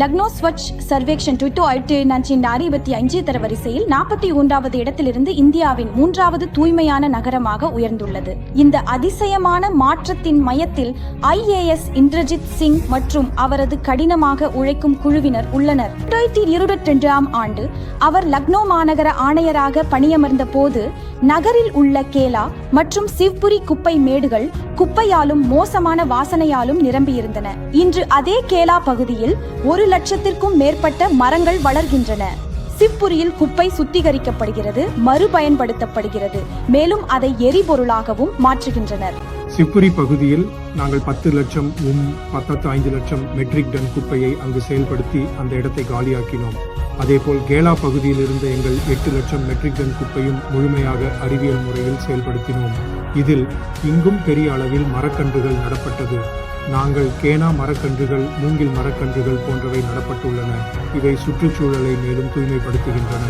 லக்னோ ஸ்வச் சர்வேக்ஷன் டுவிட்டோ ஆயிரத்தி நூற்றி அறுபத்தி அஞ்சு தர வரிசையில் நாற்பத்தி ஒன்றாவது இடத்திலிருந்து இந்தியாவின் மூன்றாவது தூய்மையான நகரமாக உயர்ந்துள்ளது. இந்த அதிசயமான மாற்றத்தின் மையத்தில் ஐஏஎஸ் இந்திரஜித் சிங் மற்றும் அவரது கடினமாக உழைக்கும் குழுவினர் உள்ளனர். இரண்டாயிரத்தி இருபத்தி ரெண்டாம் ஆண்டு அவர் லக்னோ மாநகர ஆணையராக பணியமர்ந்த போது நகரில் உள்ள கேலா மற்றும் சிவ்புரி குப்பை மேடுகள் குப்பையாலும் மோசமான வாசனையாலும் நிரம்பியிருந்தன. இன்று அதே கேலா பகுதியில் ஒரு லட்சத்திற்கும் மேற்பட்ட மரங்கள் வளர்கின்றன. சிப்புரியில் குப்பை சுத்திகரிக்கப்படுகிறது மறுபயன்படுத்தப்படுகிறது. மேலும் அதை எரிபொருளாகவும் மாற்றுகின்றனர். சிப்புரி பகுதியில் நாங்கள் பத்து லட்சம் உம் பத்தத்து ஐந்து லட்சம் மெட்ரிக் டன் குப்பையை அங்கு செயல்படுத்தி அந்த இடத்தை காலியாக்கினோம். அதேபோல் கேலா பகுதியில் இருந்த எங்கள் எட்டு லட்சம் மெட்ரிக் டன் குப்பையும் முழுமையாக அறிவியல் முறையில் செயல்படுத்தினோம். இதில் இங்கும் பெரிய அளவில் மரக்கன்றுகள் நடப்பட்டது. நாங்கள் கேனா மரக்கன்றுகள் மூங்கில் மரக்கன்றுகள் போன்றவை நடப்பட்டுள்ளன. இவை சுற்றுச்சூழலை மேலும் தூய்மைப்படுத்துகின்றன.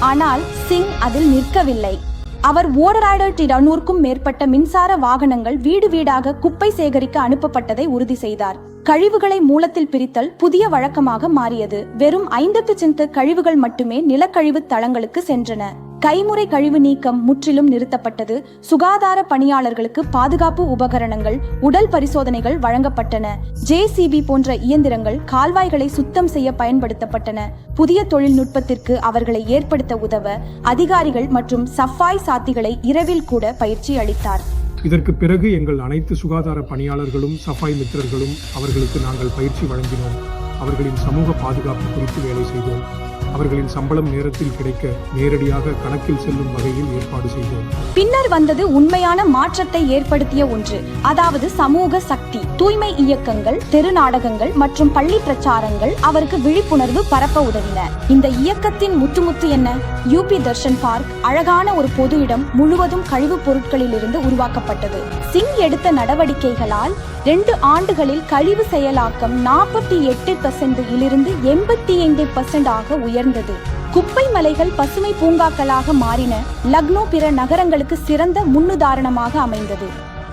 ஆனால் சிங் அதில் நிற்கவில்லை. அவர் ஓராயிரத்தி இருநூறுக்கும் மேற்பட்ட மின்சார வாகனங்கள் வீடு வீடாக குப்பை சேகரிக்க அனுப்பப்பட்டதை உறுதி செய்தார். கழிவுகளை மூலத்தில் பிரித்தல் புதிய வழக்கமாக மாறியது. வெறும் ஐந்தத்து சென்ட் கழிவுகள் மட்டுமே நிலக்கழிவு தளங்களுக்கு சென்றன. கைமுறை கழிவு நீக்கம் முற்றிலும் நிறுத்தப்பட்டது. சுகாதார பணியாளர்களுக்கு பாதுகாப்பு உபகரணங்கள் உடல் பரிசோதனைகள் வழங்கப்பட்டன. ஜேசிபி போன்ற இயந்திரங்கள் கால்வாய்களை சுத்தம் செய்ய பயன்படுத்தப்பட்டன. புதிய தொழில்நுட்பத்திற்கு அவர்களை ஏற்படுத்த உதவ அதிகாரிகள் மற்றும் சஃபாய் சாத்திகளை இரவில் கூட பயிற்சி அளித்தார். இதற்கு பிறகு எங்கள் அனைத்து சுகாதார பணியாளர்களும் சஃபாய் மித்திரர்களும் அவர்களுக்கு நாங்கள் பயிற்சி வழங்கினோம். அவர்களின் சமூக பாதுகாப்பு குறித்து வேலை செய்தோம். அவர்களின் சம்பளம் நேரத்தில் கிடைக்க நேரடியாக கணக்கில் செல்லும் வகையில் ஏற்பாடு செய்தோம். பின்னர் வந்தது உண்மையான மாற்றத்தை ஏற்படுத்திய ஒன்று அதாவது சமூக சக்தி தூய்மை இயக்கங்கள் தெரு நாடகங்கள் மற்றும் பள்ளி பிரச்சாரங்கள் அவருக்கு விழிப்புணர்வு பரப்ப உதவின. இந்த இயக்கத்தின் முத்து முத்து என்ன யூபி தர்ஷன் பார்க் அழகான ஒரு பொது இடம் முழுவதும் கழிவுப் பொருட்களிலிருந்து உருவாக்கப்பட்டது. சிங் எடுத்த நடவடிக்கைகளால் ரெண்டு ஆண்டுகளில் கழிவு செயலாக்கம் நாற்பத்தி எட்டு பர்சன்ட் இலிருந்து எண்பத்தி ஐந்து பர்சன்ட் ஆக உயர் உயர்ந்தது. குப்பை மலைகள் பசுமை பூங்காக்களாக மாறின லக்னோ பிற நகரங்களுக்கு சிறந்த முன்னுதாரணமாக அமைந்தது.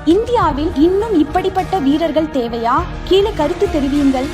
இந்தியாவில் இன்னும் இப்படிப்பட்ட வீரர்கள் தேவையா? கீழே கருத்து தெரிவியுங்கள்.